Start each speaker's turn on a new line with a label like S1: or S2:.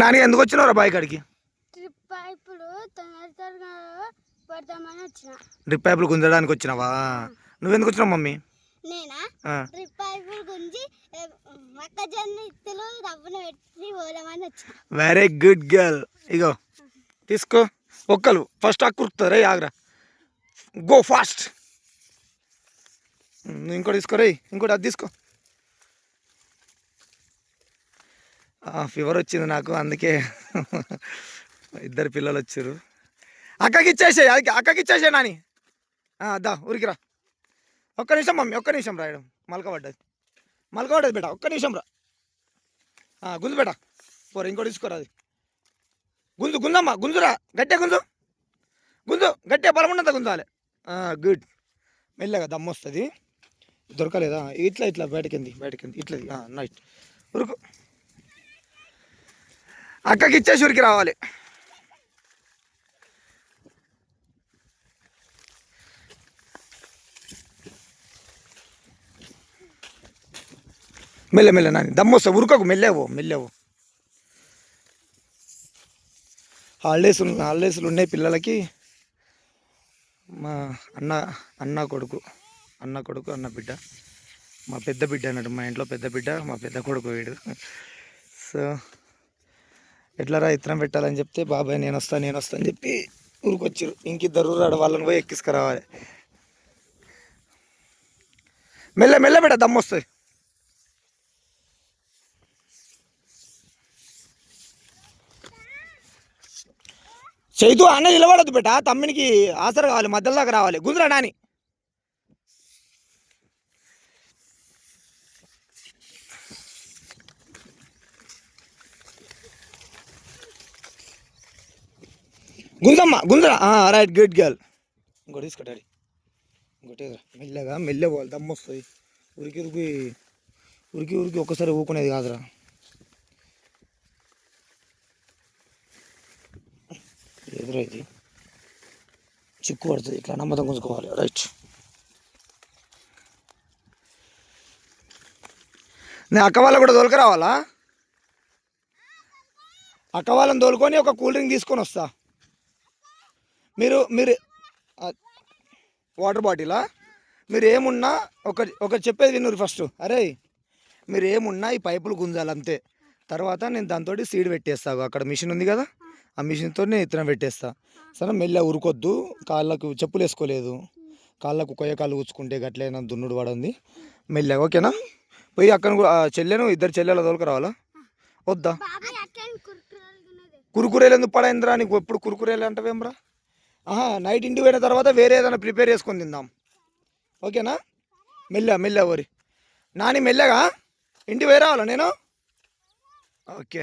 S1: నాని ఎందుకు వచ్చినావురా బాయ్ కాడికి? డ్రిప్ పైపులు గుంజడానికి వచ్చినావా? నువ్వెందుకు వచ్చినావు మమ్మీ?
S2: నేనా?
S1: ఆ,
S2: ట్రిప్ పైపులు గుంజి ఏ, మొక్కజొన్న ఇత్తులు రవ్వను పెట్టి పోదామని వచ్చిన.
S1: వెరీ గుడ్ గర్ల్ ఇగో తీసుకో. ఒక్కలు. ఫస్ట్ అక్కురుతుంది రే ఆగ్రా. గో ఫాస్ట్ ఇంకోటి తీసుకో రే ఇంకోటి అది తీసుకో. ఫీవర్ వచ్చింది నాకు అందుకే ఇద్దరు పిల్లలు వచ్చారు. అక్కకి ఇచ్చేసాయి అది అక్కకి నాని. దా ఊరికిరా ఒక్క నిమిషం మమ్మీ ఒక్క నిమిషం రాయడం మలకబడ్డది. మలకబడ్డది బేట ఒక్క నిమిషం రా. గుంజు బేట. పోరు ఇంకోటి తీసుకోరా అది. గుంజు గుంజమ్మా గుంజురా. గట్టే గుంజు. గుంజు గట్టే బలం గుంజాలి గుడ్. మెల్లగా దమ్ము వస్తుంది. దొరకలేదా? ఇట్లా ఇట్లా బయటకింది బయటకింది ఇట్లా నైట్. ఉరుకు అక్కకి ఇచ్చేసి ఉరికి రావాలి. మెల్ల మెల్ల నాని దమ్మొస్తా వస్తా ఉరుకోకు మెల్లేవో హాలిడేస్ హాలిడేస్లు ఉన్నాయి పిల్లలకి. మా అన్న అన్న కొడుకు అన్న కొడుకు అన్న బిడ్డ. మా పెద్ద బిడ్డ అన్నట్టు మా ఇంట్లో పెద్ద బిడ్డ మా పెద్ద కొడుకు వీడు. సో ఎట్లారా ఇత్తనం పెట్టాలని చెప్తే బాబాయ్ నేను వస్తా నేను వస్తా అని చెప్పి ఊరికొచ్చారు ఇంకిద్దరు రాడు వాళ్ళని పోయి ఎక్కిసుకురావాలి. మెల్ల మెల్ల బిడ్డ దమ్ము వస్తుంది. చైతు అన్న నిలబడద్దు బిడ్డ తమ్మినికి ఆసర కావాలి మధ్యలో దాకా రావాలి. గుంజురా నాని. గుంజమ్మ గుంజరా రైట్ గుడ్ గర్ల్ ఇంకోటి తీసుకో డాడీ ఇంకోటి. మెల్లగా మెల్లె పోవాలి దమ్ము వస్తుంది. ఉరికి ఉరికి ఉరికి ఉరికి ఒక్కసారి ఊకునేది కాదురా. ఎదురా ఇది. చిక్కు పడుతుంది ఇట్లా నమ్మకం గుంజుకోవాలి. రైట్. నేను అక్క వాళ్ళ కూడా తోలుకు రావాలా అక్క వాళ్ళని తోలుకొని ఒక కూల్ డ్రింక్ తీసుకొని వస్తా. మీరు మీరు వాటర్ బాటిలా మీరు ఏమున్నా ఒక ఒక చెప్పేది విన్నారు ఫస్ట్ అరే మీరు ఏమున్నా ఈ పైపులు గుంజాలి అంతే తర్వాత నేను దాంతో సీడ్ పెట్టేస్తాను అక్కడ మిషన్ ఉంది కదా? ఆ మిషన్తో నేను ఇత్తనం పెట్టేస్తా. సరే మెల్ల ఉరుకొద్దు కాళ్ళకు చెప్పులు వేసుకోలేదు. కాళ్ళకు కొయ్య కాళ్ళు కూర్చుకుంటే గట్లైనా దున్నుడు పడింది. మెల్లగా ఓకేనా? పోయి అక్కడ కూడా- చెల్లెను ఇద్దరు చెల్లెల తోలుకు రావాలా? వద్దా? కురుకురేలు ఎందుకు పడైందిరా? నీకు ఎప్పుడు కురుకురేలు అంటవేమ్రా నైట్ ఇంటికి పోయిన తర్వాత వేరే ఏదైనా ప్రిపేర్ చేసుకొని తిందాం. ఓకేనా? మెల్ల మెల్ల ఓరి నాని మెల్లగా ఇంటికి పోయి రావాలా నేను? ఓకే.